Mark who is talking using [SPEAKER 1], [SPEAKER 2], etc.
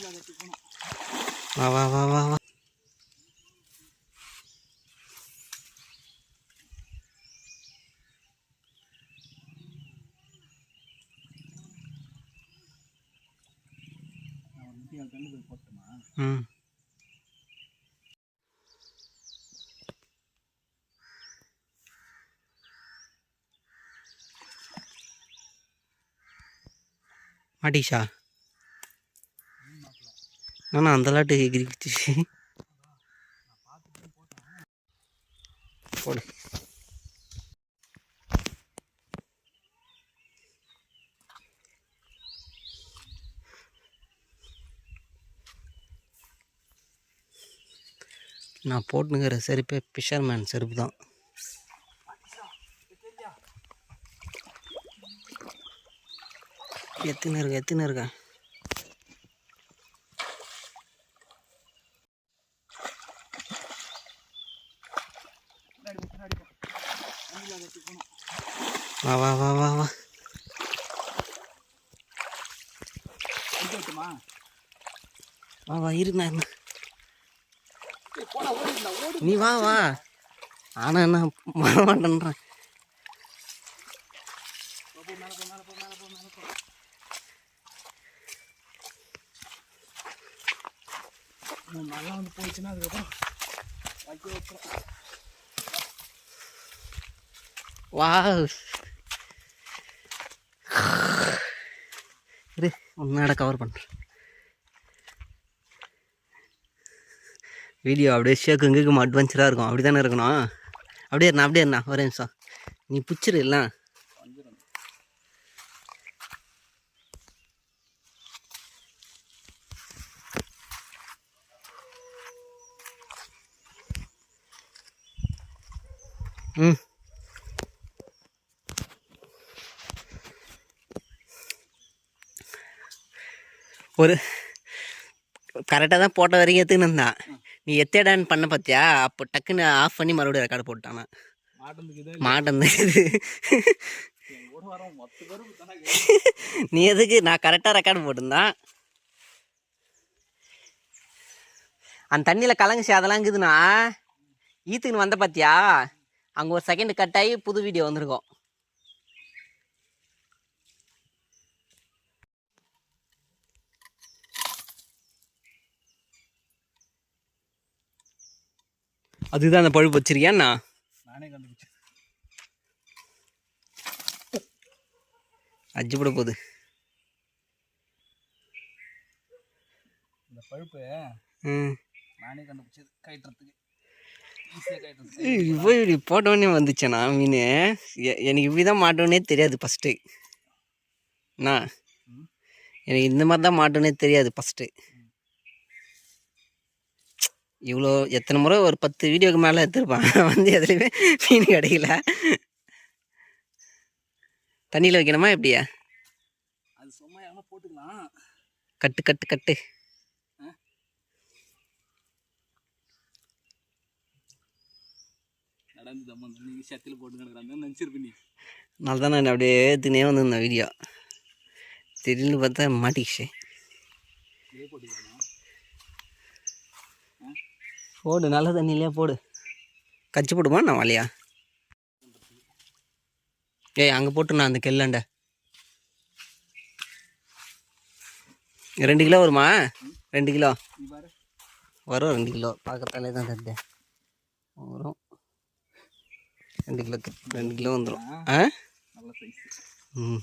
[SPEAKER 1] வா வா வா. வா வா ம். மாட்டிஷா ஆனால் அந்த லாட்டு எகிரிச்சு போடு. நான் போட்டுங்கிற செருப்பே ஃபிஷர்மேன் செருப்பு தான். எத்தனை இருக்கேன் எத்தனை இருக்கா? வா வா வா வா. வா வா வா இருக்குண்ணா நீ வா வா. ஆனா என்ன வர மாட்டேன்றேன்
[SPEAKER 2] மழை வந்து போயிடுச்சுன்னா அதுக்கப்புறம் வைக்க வைக்கிறேன்.
[SPEAKER 1] வா இரு உன்னோட கவர் பண்ணுறேன் வீடியோ அப்படியே ஷேக்கு எங்கேயும் அட்வென்ச்சராக இருக்கும் அப்படி தானே இருக்கணும் அப்படியே இருந்தா அப்படியே இருந்தா ஒரே நிமிஷம் நீ பிடிச்சிரு இல்லை ம் ஒரு கரெக்டாக தான் போட்ட வரைக்கும் எடுத்துன்னு இருந்தான். நீ எத்தேடான்னு பண்ண பார்த்தியா அப்போ டக்குன்னு ஆஃப் பண்ணி மறுபடியும் ரெக்கார்டு போட்டானா
[SPEAKER 2] தானே
[SPEAKER 1] நீ எதுக்கு? நான் கரெக்டாக ரெக்கார்டு போட்டிருந்தான். அந்த தண்ணியில் கலங்குச்சு அதெல்லாம் இருக்குதுண்ணா ஈத்துக்குன்னு வந்த பார்த்தியா அங்கே ஒரு செகண்ட் கட் ஆகி புது வீடியோ வந்திருக்கும். அதுதான் அந்த பழுப்பு வச்சிருக்கியாண்ணா
[SPEAKER 2] நானே கண்டுபிடிச்சேன்.
[SPEAKER 1] அஜி போட போகுது.
[SPEAKER 2] இந்த பழுப்பு நானே கண்டுபிடிச்சது. கயிட்டுறது
[SPEAKER 1] இப்போ இப்படி போட்டோடனே வந்துச்சேண்ணா மீன். எ- எனக்கு இப்படி தான் மாட்டோன்னே தெரியாது ஃபஸ்ட்டு அண்ணா. எனக்கு இந்த மாதிரி தான் மாட்டோன்னே தெரியாது ஃபஸ்ட்டு இவ்வளோ எத்தனை முறை ஒரு பத்து வீடியோக்கு மேலே எடுத்துருப்பான் வந்து எதுலையுமே மீன் கிடைக்கல. தண்ணியில் வைக்கணுமா எப்படியா?
[SPEAKER 2] அது சும்மா போட்டுக்கலாம்.
[SPEAKER 1] கட்டு கட்டு கட்டு.
[SPEAKER 2] நடந்து தம்ம நீங்கள் சத்தியில் போட்டு கிடக்குறாங்க நினச்சிருப்ப நீ.
[SPEAKER 1] அதனால தான் நான் அப்படியே எடுத்துனே வந்திருந்தேன் வீடியோ திடீர்னு பார்த்தா மாட்டிக்கிச்சு. போடு நல்ல தண்ணியிலே போடு. கச்சி போடுமா நான் வலையா? ஏய் அங்கே போட்டு நான் அந்த கெல்லாண்ட. ரெண்டு கிலோ வருமா? ரெண்டு கிலோ. வரும் ரெண்டு கிலோ. பார்க்கறதாலே தான் தருது வரும். ரெண்டு கிலோ ரெண்டு கிலோ வந்துடும் ஆ?
[SPEAKER 2] நல்ல சைஸ்
[SPEAKER 1] ம்.